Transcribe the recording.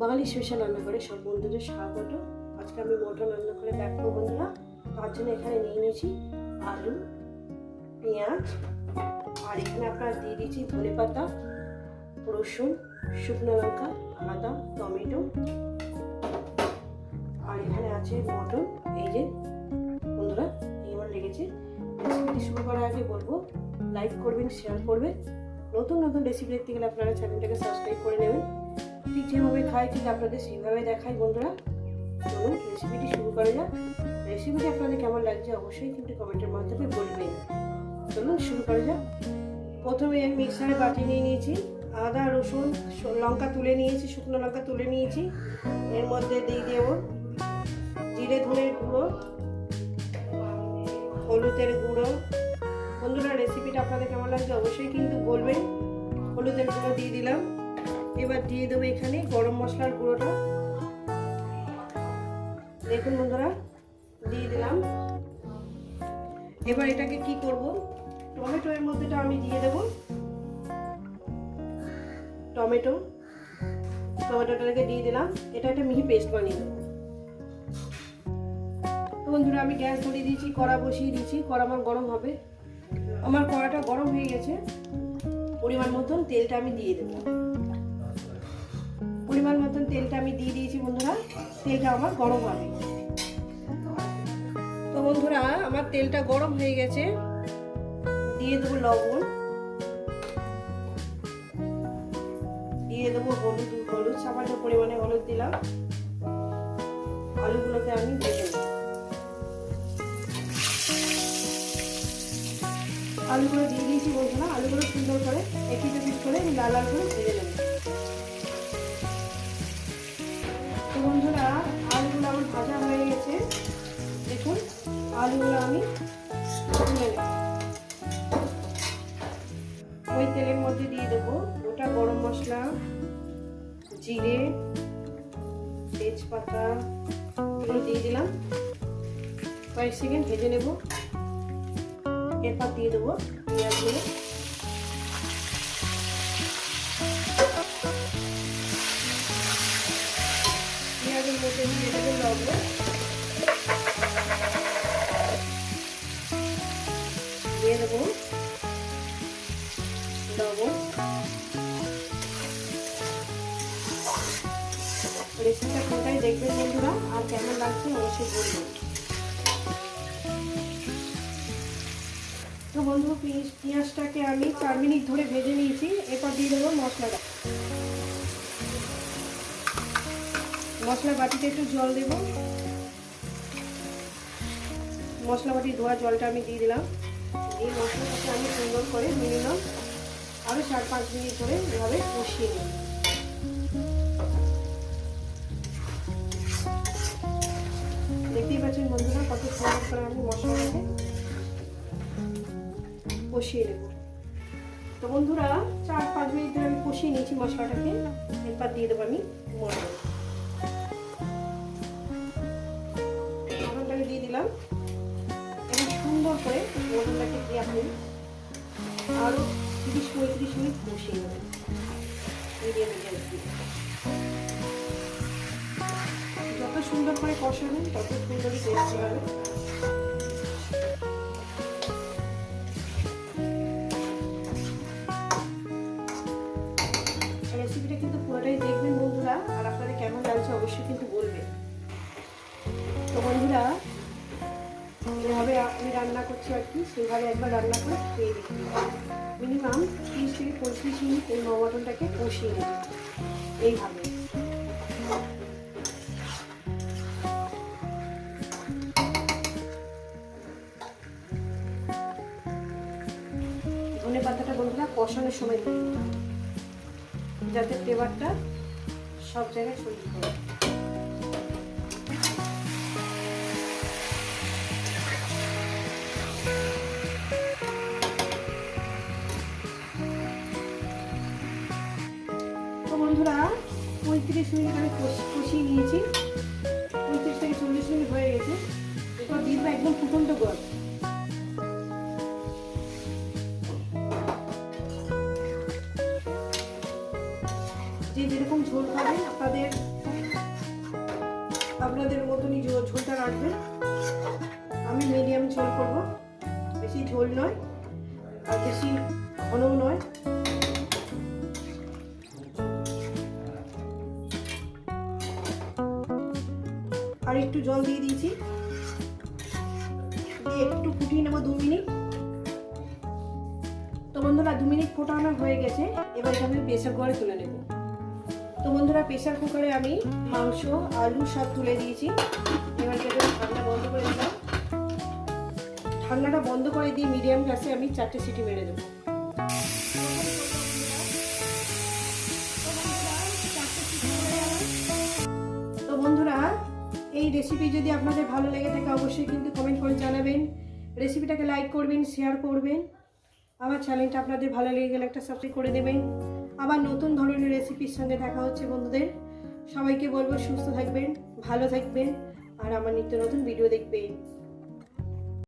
বাঙালি special রান্না করে সব বন্ধুদের স্বাগত। আজকে আমি মটন রান্না করে দেখাবো বন্ধুরা। তার জন্য এখানে নিয়ে নিয়েছি আলু, পেঁয়াজ, আর এখানে আপনার দিয়ে দিয়েছি ধনে পাতা, রসুন, শুকনো লঙ্কা, আদা, টমেটো। আর এখানে আছে মটন এই যে বন্ধুরা আমার লেগেছে রেসিপিটি শুরু করার আগে বলব, লাইক করবেন শেয়ার করবেন। নতুন নতুন রেসিপি দেখতে গেলে আপনারা চ্যানেলটাকে সাবস্ক্রাইব করে নেবেন। ঠিক যেভাবে খাই, ঠিক আপনাদের সেইভাবে দেখাই বন্ধুরা। চলুন রেসিপিটি শুরু করা যাক। রেসিপিটি আপনাদের কেমন লাগছে অবশ্যই কিন্তু কমেন্টের মাধ্যমে বলবেন। চলুন, শুরু করা যাক। প্রথমে আমি মিক্সারে বাটি নিয়ে নিয়েছি। আদা, রসুন লঙ্কা তুলে নিয়েছি, শুকনো লঙ্কা তুলে নিয়েছি। এর মধ্যে দিয়ে দেবো জিরে ধনের গুঁড়ো, হলুদের গুঁড়ো। বন্ধুরা রেসিপিটা আপনাদের কেমন লাগছে অবশ্যই কিন্তু বলবেন। হলুদের গুঁড়ো দিয়ে দিলাম। এবার দিয়ে দেবো এখানে গরম মশলার গুঁড়োটা। দেখুন বন্ধুরা, দিয়ে দিলাম। এবার এটাকে কি করব? টমেটো এর মধ্যেটা আমি দিয়ে দেব। টমেটো, টমেটোটাকে দিয়ে দিলাম। এটা একটা মিহি পেস্ট বানিয়ে দেবো। তো বন্ধুরা, আমি গ্যাস ধরিয়ে দিয়েছি, কড়া বসিয়ে দিয়েছি, কড়া আমার গরম হবে। আমার কড়াটা গরম হয়ে গেছে। পরিমাণ মতন তেলটা আমি দিয়ে দেবো। পরিমাণ মতন তেলটা আমি দিয়ে দিয়েছি বন্ধুরা। তেলটা আমার গরম হবে। তো বন্ধুরা, আমার তেলটা গরম হয়ে গেছে। দিয়ে দেবো লবণ। দিয়ে দেবো হলুদ হলুদ, সামান্য পরিমাণে হলুদ দিলাম। আলুগুলোকে আমি আলুগুলো দিয়ে দিয়েছি বন্ধুরা। আলুগুলো সুন্দর করে পিস করে আমি লাল লাল করে ভেজে নেব। বন্ধুরা, আলুগুলো আমার ভাজা হয়ে গেছে। দেখুন, আলুগুলো আমি ওই তেলের মধ্যে দিয়ে দেবো গোটা গরম মশলা, জিরে, তেজপাতা, এগুলো দিয়ে দিলাম। কয়েক সেকেন্ড ভেজে নেব। এরপর দিয়ে দেবো পেঁয়াজগুলো দিয়ে দেবো। লবণ রেসিপিটা পুরোটাই দেখবেন বন্ধুরা আর কেমন লাগছে অবশ্যই তো বন্ধু পেঁয়াজ পেঁয়াজটাকে আমি চার মিনিট ধরে ভেজে নিয়েছি। এরপর দিয়ে দেবো মশলাটা। মশলা বাটিতে একটু জল দেব। মশলা বাটি ধোয়া জলটা আমি দিয়ে দিলাম। এই মশলাটাকে আমি সুন্দর করে মিনিমাম আরও চার পাঁচ মিনিট ধরে এভাবে কষিয়ে নিই দেখতেই পাচ্ছেন বন্ধুরা কত সুন্দর করে আমি মশলাটাকে কষিয়ে নেব। তো বন্ধুরা, চার পাঁচ মিনিট ধরে আমি কষিয়ে নিয়েছি মশলাটাকে। এরপর দিয়ে দেবো আমি মটন দিলাম এবার সুন্দর করে মটনটাকে দিয়ে আপনি আরও তিরিশ পঁয়ত্রিশ মিনিট কষিয়ে নেবেন। যত সুন্দর করে কষাবেন, তত সুন্দরই টেস্টি হবে। রেসিপিটা কিন্তু পুরোটাই দেখবেন বন্ধুরা। আর আপনাদের কেমন লাগছে অবশ্যই কিন্তু আমি রান্না করছি আর কি, সেইভাবে একবার রান্না করে খেয়ে দিচ্ছি মিনিমাম তিরিশ থেকে পঁয়ত্রিশ মিনিট এই মটনটাকে কষিয়ে নেব। এইভাবে। ধনে পাতাটা বন্ধুরা কষানোর সময় যাতে ফ্লেভারটা সব জায়গায় ছড়িয়ে পড়ে। বন্ধুরা, পঁয়ত্রিশ মিনিট আমি কষ- কষিয়ে নিয়েছি। পঁয়ত্রিশ থেকে চল্লিশ মিনিট হয়ে গেছে। এরপর দেবো একদম ফুটন্ত গরম যে যেরকম ঝোল খাবেন, আপনাদের আপনাদের মতনই ঝোল ঝোলটা রাখবেন। আমি মিডিয়াম ঝোল করব। বেশি ঝোল নয়, আর বেশি ঘনও নয়। একটু জল দিয়ে দিয়েছি। দিয়ে একটু ফুটিয়ে নেব দু মিনিট। তো বন্ধুরা, দু মিনিট ফোটানো হয়ে গেছে। এবার আমি প্রেসার কুকারে তুলে নেব। তো বন্ধুরা, প্রেসার কুকারে আমি মাংস, আলু সব তুলে দিয়েছি। এবার ঠান্ডা বন্ধ করে দিলাম। ঠান্ডাটা বন্ধ করে দিয়ে মিডিয়াম গ্যাসে আমি চারটে সিটি মেরে দেবো। এই রেসিপি যদি আপনাদের ভালো লেগে থাকে, অবশ্যই কিন্তু কমেন্ট করে জানাবেন। রেসিপিটাকে লাইক করবেন শেয়ার করবেন। আমার চ্যানেলটা আপনাদের ভালো লেগে গেলে একটা সাবস্ক্রাইব করে দেবেন। আবার নতুন ধরনের রেসিপির সঙ্গে দেখা হচ্ছে, বন্ধুদের। সবাইকে বলব, সুস্থ থাকবেন, ভালো থাকবেন। আর আমার নিত্য নতুন ভিডিও দেখবেন।